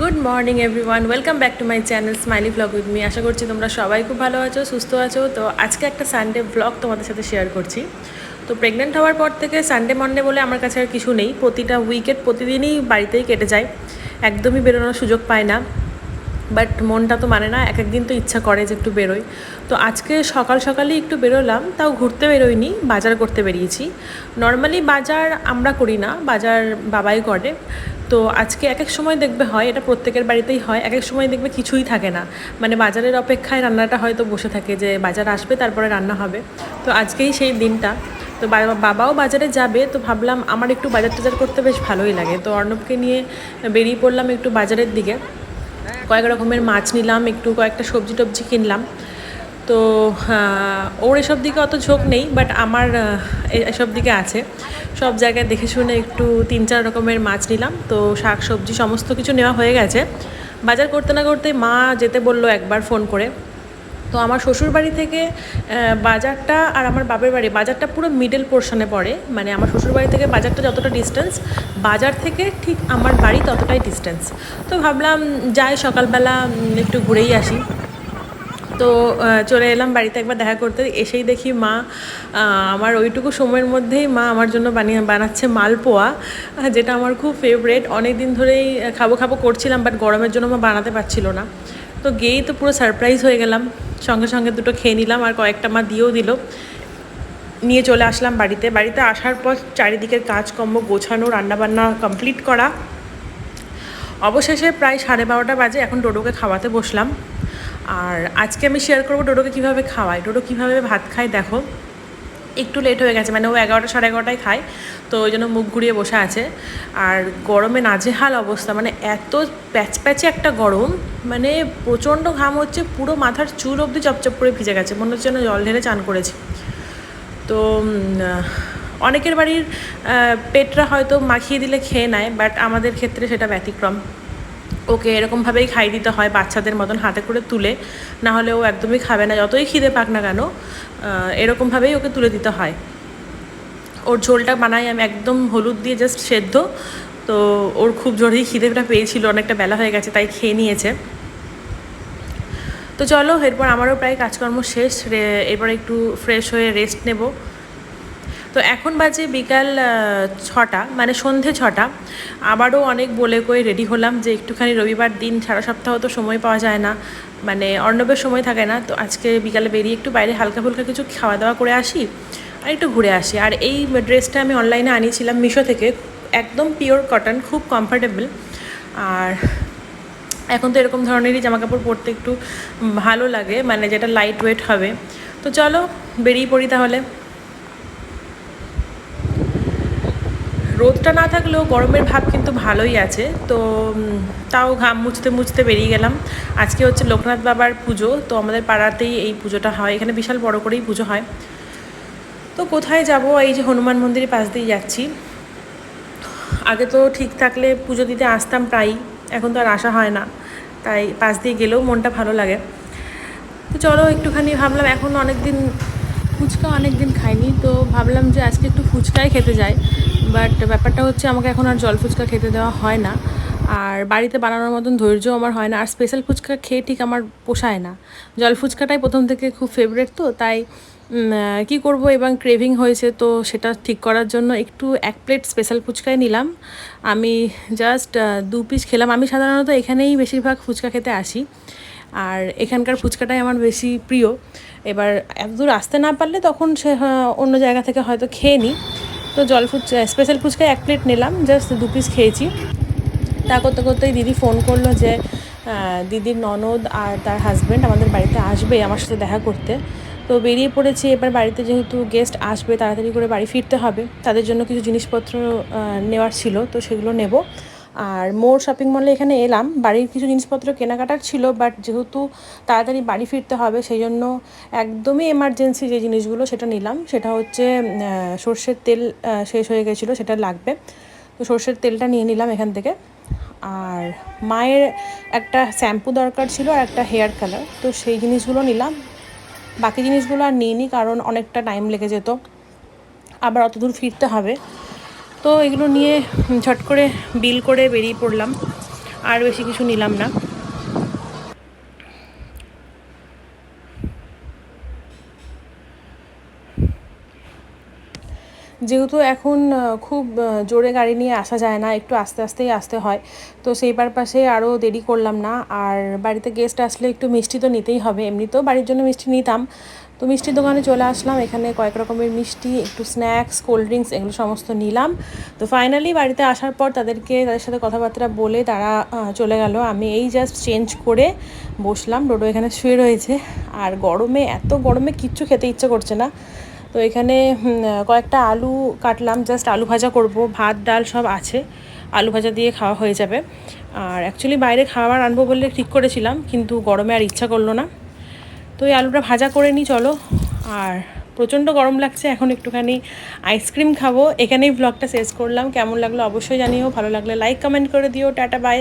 Good morning everyone welcome back to my channel smiley blog with me আশা করছি তোমরা সবাই খুব ভালো আছো, সুস্থ আছো। তো আজকে একটা সানডে ব্লগ তোমাদের সাথে শেয়ার করছি। তো প্রেগনেন্ট হওয়ার পর থেকে সানডে মন্ডে বলে আমার কাছে আর কিছু নেই। প্রতিটা উইকেট প্রতিদিনই বাড়িতেই কেটে যায়। একদমই বেরোনোর সুযোগ পায় না। বাট মনটা তো মানে না, এক একদিন তো ইচ্ছা করে যে একটু বেরোই। তো আজকে সকাল সকালেই একটু বেরোলাম, তাও ঘুরতে বেরোইনি, বাজার করতে বেরিয়েছি। নর্মালি বাজার আমরা করি না, বাজার বাবাই করে। তো আজকে এক এক সময় দেখবে হয়, এটা প্রত্যেকের বাড়িতেই হয় এক এক সময় দেখবে কিছুই থাকে না। মানে বাজারের অপেক্ষায় রান্নাটা হয়তো বসে থাকে যে বাজার আসবে, তারপরে রান্না হবে। তো আজকেই সেই দিনটা। তো বাবাও বাজারে যাবে, তো ভাবলাম আমার একটু বাজার টাজার করতে বেশ ভালোই লাগে। তো অর্ণবকে নিয়ে বেরিয়ে পড়লাম একটু বাজারের দিকে। কয়েক রকমের মাছ নিলাম, একটু কয়েকটা সবজি টবজি কিনলাম। তো ওর এসব দিকে অত ঝোঁক নেই বাট আমার এসব দিকে আছে। সব জায়গায় দেখে শুনে একটু তিন চার রকমের মাছ নিলাম। তো শাক, সবজি সমস্ত কিছু নেওয়া হয়ে গেছে। বাজার করতে না করতে মা যেতে বলল একবার ফোন করে। তো আমার শ্বশুর বাড়ি থেকে বাজারটা আর আমার বাপের বাড়ি, বাজারটা পুরো মিডল পোর্শনে পড়ে। মানে আমার শ্বশুর বাড়ি থেকে বাজারটা যতটা ডিস্টেন্স বাজার থেকে ঠিক আমার বাড়ি ততটাই ডিস্টেন্স তো ভাবলাম, যাই সকালবেলা একটু ঘুরেই আসি। তো চলে এলাম বাড়িতে একবার দেখা করতে। এসেই দেখি মা আমার ওইটুকু সময়ের মধ্যেই মা আমার জন্য বানিয়ে, বানাচ্ছে মালপোয়া, যেটা আমার খুব ফেভারেট অনেক দিন ধরেই খাব খাব করছিলাম বাট গরমের জন্য মা বানাতে পারছিল না। তো গেয়েই তো পুরো সারপ্রাইজ হয়ে গেলাম। সঙ্গে সঙ্গে দুটো খেয়ে নিলাম, আর কয়েকটা মা দিয়েও দিল। নিয়ে চলে আসলাম বাড়িতে। বাড়িতে আসার পর চারিদিকের কাজকর্ম গোছানো, রান্নাবান্না কমপ্লিট করা। অবশেষে প্রায় সাড়ে বারোটা বাজে, এখন ডোডোকে খাওয়াতে বসলাম। আর আজকে আমি শেয়ার করব ডোডোকে কীভাবে খাওয়াই ডোডো কীভাবে ভাত খায় দেখো। একটু লেট হয়ে গেছে মানে ও এগারোটা, সাড়ে এগারোটায় খায়, তো ওই জন্য মুখ ঘুরিয়ে বসে আছে। আর গরমে নাজেহাল অবস্থা মানে এত প্যাচ প্যাচে একটা গরম মানে প্রচণ্ড ঘাম হচ্ছে, পুরো মাথার চুল অবধি চপচপ করে ভিজে গেছে, মনে হচ্ছে যেন জল ঢেলে চান করেছি। তো অনেকের বাড়ির পেটরা হয়তো মাখিয়ে দিলে খেয়ে নেয় বাট আমাদের ক্ষেত্রে সেটা ব্যতিক্রম। ওকে এরকমভাবেই খাই দিতে হয় বাচ্চাদের মতন হাতে করে তুলে না হলে ও একদমই খাবে না। যতই খিদে পাক না কেন এরকমভাবেই ওকে তুলে দিতে হয়। ওর ঝোলটা বানাই আমি একদম হলুদ দিয়ে জাস্ট সেদ্ধ। তো ওর খুব জোরেই খিদেটা পেয়েছিল, অনেকটা বেলা হয়ে গেছে, তাই খেয়ে নিয়েছে। তো চলো, এরপর আমারও প্রায় কাজকর্ম শেষ। এরপর একটু ফ্রেশ হয়ে রেস্ট নেব। তো এখন বাজে বিকাল ছটা মানে সন্ধে ছটা। আবারও অনেক বলে কয়ে রেডি হলাম যে একটুখানি রবিবার দিন, সারা সপ্তাহ তো সময় পাওয়া যায় না মানে অর্ণবের সময় থাকে না। তো আজকে বিকালে বেরিয়ে একটু বাইরে হালকা ফুলকা কিছু খাওয়া দাওয়া করে আসি আর একটু ঘুরে আসি। আর এই ড্রেসটা আমি অনলাইনে আনিয়েছিলাম মিশো থেকে, একদম পিওর কটন খুব কমফোর্টেবল আর এখন তো এরকম ধরনেরই জামাকাপড় পরতে একটু ভালো লাগে মানে যেটা লাইট ওয়েট হবে। তো চলো বেরিয়ে পড়ি তাহলে। রোদটা না থাকলেও গরমের ভাব কিন্তু ভালোই আছে। তো তাও ঘাম মুছতে মুছতে বেরিয়ে গেলাম। আজকে হচ্ছে লোকনাথ বাবার পুজো, তো আমাদের পাড়াতেই এই পুজোটা হয়। এখানে বিশাল বড় করেই পুজো হয়। তো কোথায় যাব? এই যে হনুমান মন্দিরের পাশ দিয়ে যাচ্ছি। আগে তো ঠিক থাকলে পুজো দিতে আসতাম প্রায়ই, এখন তো আর আসা হয় না। তাই পাশ দিয়ে গেলেও মনটা ভালো লাগে। তো চলো একটুখানি ভাবলাম, এখন অনেক দিন ফুচকা অনেক দিন খাইনি, তো ভাবলাম যে আজকে একটু ফুচকাই খেতে যাই। বাট ব্যাপারটা হচ্ছে আমাকে এখন আর জল ফুচকা খেতে দেওয়া হয় না। আর বাড়িতে বানানোর মতন ধৈর্য আমার হয় না। আর স্পেশাল ফুচকা খেয়ে ঠিক আমার পোষায় না। জল ফুচকাটাই প্রথম থেকে খুব ফেভারেট তো তাই কী করব? এবং ক্রেভিং হয়েছে তো সেটা ঠিক করার জন্য একটু এক প্লেট স্পেশাল ফুচকাই নিলাম। আমি জাস্ট দু পিস খেলাম। আমি সাধারণত এখানেই বেশিরভাগ ফুচকা খেতে আসি। আর এখানকার ফুচকাটাই আমার বেশি প্রিয়। এবার এত দূর আসতে না পারলে তখন সে হ্যাঁ, অন্য জায়গা থেকে হয়তো খেয়ে নিই তো জল ফুচকা স্পেশাল ফুচকা এক প্লেট নিলাম জাস্ট দু পিস খেয়েছি। তা করতে করতেই দিদি ফোন করল যে দিদির ননদ আর তার হাজব্যান্ড আমাদের বাড়িতে আসবে আমার সাথে দেখা করতে। তো বেরিয়ে পড়েছি, এবার বাড়িতে যেহেতু গেস্ট আসবে, তাড়াতাড়ি করে বাড়ি ফিরতে হবে। তাদের জন্য কিছু জিনিসপত্র নেওয়ার ছিল, তো সেগুলো নেব। আর মোর শপিং মলে এখানে এলাম। বাড়ির কিছু জিনিসপত্র কেনাকাটার ছিল বাট যেহেতু তাড়াতাড়ি বাড়ি ফিরতে হবে, সেই জন্য একদমই এমার্জেন্সি যে জিনিসগুলো সেটা নিলাম। সেটা হচ্ছে সর্ষের তেল শেষ হয়ে গেছিল, সেটা লাগবে। তো সর্ষের তেলটা নিয়ে নিলাম এখান থেকে। আর মায়ের একটা শ্যাম্পু দরকার ছিল আর একটা হেয়ার কালার তো সেই জিনিসগুলো নিলাম। বাকি জিনিসগুলো আর নিইনি, কারণ অনেকটা টাইম লেগে যেত। আবার অত দূর ফিরতে হবে। তো এগুলো নিয়ে ঝট করে বিল করে বেরিয়ে পড়লাম। আর বেশি কিছু নিলাম না। যেহেতু এখন খুব জোরে গাড়ি নিয়ে আসা যায় না, একটু আস্তে আস্তেই আসতে হয়। তো সেই পারপাসে আরও দেরি করলাম না। আর বাড়িতে গেস্ট আসলে একটু মিষ্টি তো নিতেই হবে। এমনিতেও বাড়ির জন্য মিষ্টি নিতাম। তো মিষ্টির দোকানে চলে আসলাম। এখানে কয়েক রকমের মিষ্টি, একটু স্ন্যাক্স কোল্ড ড্রিঙ্কস এগুলো সমস্ত নিলাম। তো ফাইনালি বাড়িতে আসার পর তাদেরকে, তাদের সাথে কথাবার্তা বলে তারা চলে গেল। আমি এই জাস্ট চেঞ্জ করে বসলাম। ডোডো এখানে শুয়ে রয়েছে। আর গরমে, এত গরমে কিচ্ছু খেতে ইচ্ছে করছে না। তো এখানে কয়েকটা আলু কাটলাম জাস্ট আলু ভাজা করব। ভাত, ডাল সব আছে, আলু ভাজা দিয়ে খাওয়া হয়ে যাবে। আর অ্যাকচুয়ালি বাইরে খাবার আনব বলে ঠিক করেছিলাম, কিন্তু গরমে আর ইচ্ছা করল না। তো এই আলুটা ভাজা করে নিই, চলো। আর প্রচণ্ড গরম লাগছে, এখন একটুখানি আইসক্রিম খাব। এখানেই ব্লগটা শেষ করলাম। কেমন লাগল অবশ্যই জানিও, ভালো লাগলে লাইক কমেন্ট করে দিও। Tata bye